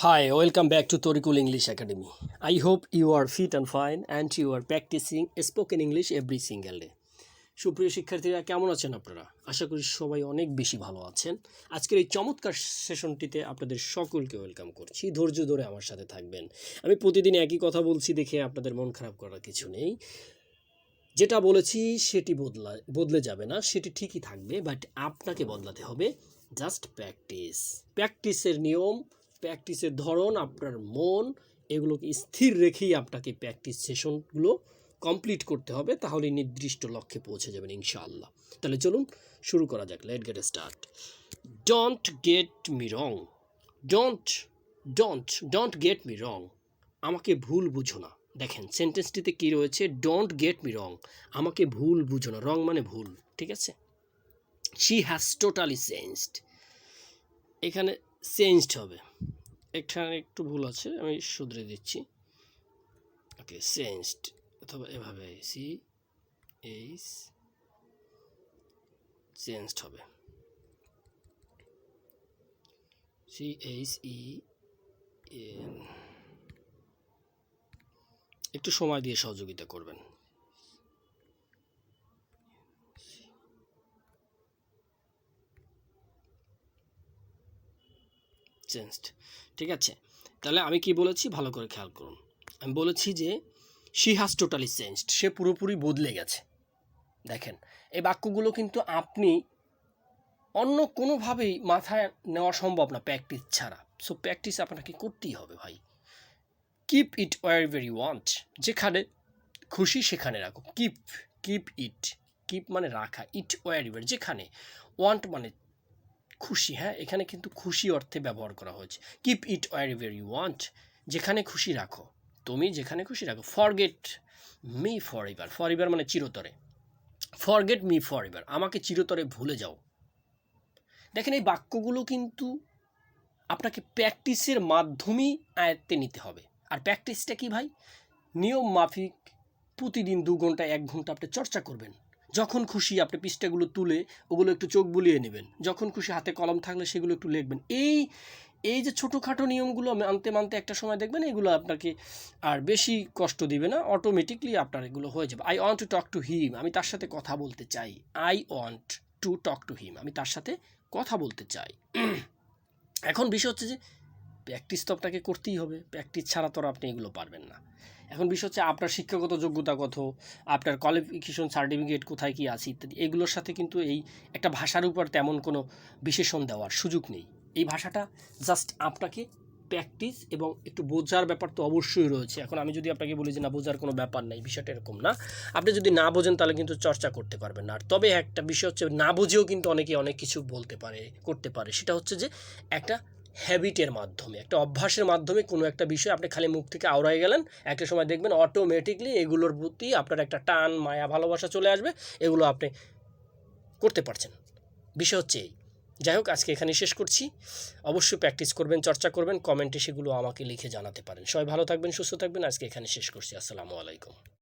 Hi, welcome back to Torikul English Academy. I hope you are fit and fine and you are practicing spoken English every single day. সুপ্রিয় শিক্ষার্থীরা কেমন আছেন আপনারা? আশা করি সবাই অনেক বেশি ভালো আছেন। আজকের এই চমৎকার সেশনটিতে আপনাদের সকলকে ওয়েলকাম করছি। ধৈর্য ধরে আমার সাথে থাকবেন। আমি প্রতিদিন একই কথা বলছি দেখে আপনাদের মন খারাপ করার কিছু নেই। যেটা বলেছি সেটি বদলা বদলে যাবে না সেটি ঠিকই থাকবে বাট আপনাকে বদলাতে হবে জাস্ট প্র্যাকটিস প্র্যাকটিসের নিয়ম প্র্যাকটিসের ধরন, আপনার মন, এগুলোকে স্থির রেখেই আপনাকে প্র্যাকটিস সেশনগুলো কমপ্লিট করতে হবে তাহলে নির্দিষ্ট লক্ষ্যে পৌঁছে যাবেন ইনশাআল্লাহ। তাহলে চলুন শুরু করা যাক let get start don't get me wrong don't don't don't get me wrong আমাকে ভুল বুঝো না। দেখেন সেন্টেন্সটিতে কী রয়েছে? ডোন্ট গেট মি রং আমাকে ভুল বুঝো না। রং মানে ভুল, ঠিক আছে? শি হ্যাজ টোটালি চেঞ্জড এখানে চেঞ্জড হবে। এখানে একটু ভুল আছে, আমি শুধরে দিচ্ছি। ওকে, চেঞ্জড অথবা এভাবে সি এইচ চেঞ্জড হবে। সি এইচ ই একটু সময় দিয়ে সহযোগিতা করবেন। চেঞ্জড ঠিক আছে? তাহলে আমি কি বলেছি? ভালো করে খেয়াল করুন। আমি বলেছি যে শি হ্যাজ টোটালি চেঞ্জড সে পুরোপুরি বদলে গেছে। দেখেন, এই বাক্যগুলো কিন্তু আপনি অন্য কোনোভাবেই মাথায় নেওয়া সম্ভব না প্র্যাকটিস ছাড়া। সো প্র্যাকটিস আপনাকে করতেই হবে ভাই। Keep it wherever want যেখানে খুশি সেখানে রাখো কিপ কিপ ইট কিপ মানে রাখা। ইট ওয়ার যেখানে। ওয়ান্ট মানে খুশি হ্যাঁ? এখানে কিন্তু খুশি অর্থে ব্যবহার করা হয়েছে। Keep it wherever you want যেখানে খুশি রাখো। তুমি যেখানে খুশি রাখো। Forget me forever forever মানে চিরতরে। ফরগেট মি ফর এভার আমাকে চিরতরে ভুলে যাও। দেখেন, এই বাক্যগুলো কিন্তু আপনাকে প্র্যাকটিসের মাধ্যমেই আয়ত্তে নিতে হবে। আর প্র্যাকটিসটা কি ভাই? নিয়ম মাফিক প্রতিদিন দু ঘণ্টা, এক ঘণ্টা আপনি চর্চা করবেন। যখন খুশি আপনি পৃষ্ঠাগুলো তুলে ওগুলো একটু চোখ বুলিয়ে নেবেন। যখন খুশি হাতে কলম থাকলে সেগুলো একটু লিখবেন। এই এই যে ছোটোখাটো নিয়মগুলো মানতে মানতে একটা সময় দেখবেন এগুলো আপনাকে আর বেশি কষ্ট দিবে না অটোমেটিকলি আপনার এগুলো হয়ে যাবে। I want to talk to him আমি তার সাথে কথা বলতে চাই। I want to talk to him আমি তার সাথে কথা বলতে চাই। এখন বিষয় হচ্ছে যে প্র্যাকটিস তো আপনাকে করতেই হবে। প্র্যাকটিস ছাড়া তো আপনি এগুলো পারবেন না। এখন বিষয় হচ্ছে আপনার শিক্ষাগত যোগ্যতা কত, আপনার কোয়ালিফিকেশন সার্টিফিকেট কোথায় কী আছে ইত্যাদি, এগুলোর সাথে কিন্তু এই একটা ভাষার উপর তেমন কোনো বিশেষণ দেওয়ার সুযোগ নেই। এই ভাষাটা জাস্ট আপনাকে প্র্যাকটিস এবং একটু বোঝার ব্যাপার তো অবশ্যই রয়েছে। এখন আমি যদি আপনাকে বলি যে না, বোঝার কোনো ব্যাপার নেই, বিষয়টা এরকম না। আপনি যদি না বোঝেন তাহলে কিন্তু চর্চা করতে পারবেন না। আর তবে একটা বিষয় হচ্ছে না বুঝেও কিন্তু অনেকে অনেক কিছু বলতে পারে, করতে পারে। সেটা হচ্ছে যে একটা হ্যাবিটের মাধ্যমে, একটা অভ্যাসের মাধ্যমে কোনো একটা বিষয় আপনি খালি মুখ থেকে আওড়াই গেলেন, একটা সময় দেখবেন অটোমেটিকলি এগুলোর প্রতি আপনার একটা টান, মায়া, ভালোবাসা চলে আসবে, এগুলো আপনি করতে পারছেন। বিষয় হচ্ছে এই। যাই হোক, আজকে এখানে শেষ করছি। অবশ্যই প্র্যাকটিস করবেন, চর্চা করবেন কমেন্টে সেগুলো আমাকে লিখে জানাতে পারেন। সবাই ভালো থাকবেন, সুস্থ থাকবেন, আজকে এখানে শেষ করছি। আসসালামু আলাইকুম।